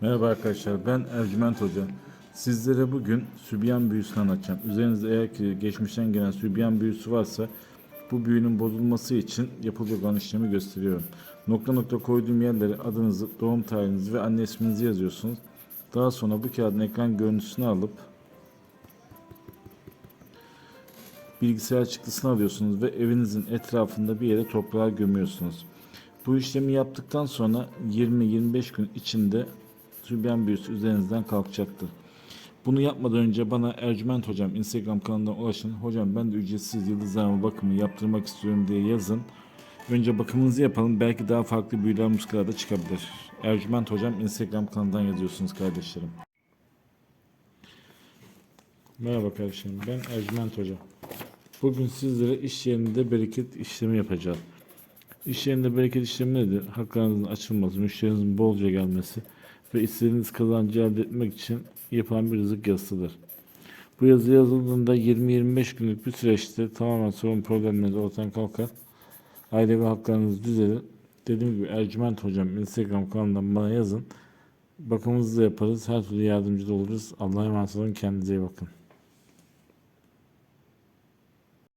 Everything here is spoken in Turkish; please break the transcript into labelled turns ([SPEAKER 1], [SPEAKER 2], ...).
[SPEAKER 1] Merhaba arkadaşlar ben Ercüment Hoca. Sizlere bugün sübyan büyüsünü anlatacağım. Üzerinizde eğer ki geçmişten gelen sübyan büyüsü varsa bu büyünün bozulması için yapılacak olan işlemi gösteriyorum. Nokta nokta koyduğum yerlere adınızı, doğum tarihinizi ve anne isminizi yazıyorsunuz. Daha sonra bu kağıdın ekran görüntüsünü alıp bilgisayar çıktısını alıyorsunuz ve evinizin etrafında bir yere toprağa gömüyorsunuz. Bu işlemi yaptıktan sonra 20-25 gün içinde sübyan büyüsü üzerinizden kalkacaktır. Bunu yapmadan önce bana Ercüment Hocam Instagram kanalından ulaşın. Hocam ben de ücretsiz yıldızlarma bakımı yaptırmak istiyorum diye yazın. Önce bakımınızı yapalım. Belki daha farklı büyüler muskalarda çıkabilir. Ercüment Hocam Instagram kanalından yazıyorsunuz kardeşlerim. Merhaba kardeşlerim. Ben Ercüment Hocam. Bugün sizlere iş yerinde bereket işlemi yapacağız. İş yerinde bereket işlemi nedir? Haklarınızın açılması, müşterinizin bolca gelmesi ve istediğiniz kazancı elde etmek için yapılan bir rızık yazısıdır. Bu yazı yazıldığında 20-25 günlük bir süreçte tamamen sorun problemleriniz ortadan kalkar. Ailevi haklarınız düzelir. Dediğim gibi Ercüment Hocam Instagram kanalından bana yazın. Bakımınızı da yaparız. Her türlü yardımcı da oluruz. Allah'a emanet olun. Kendinize iyi bakın.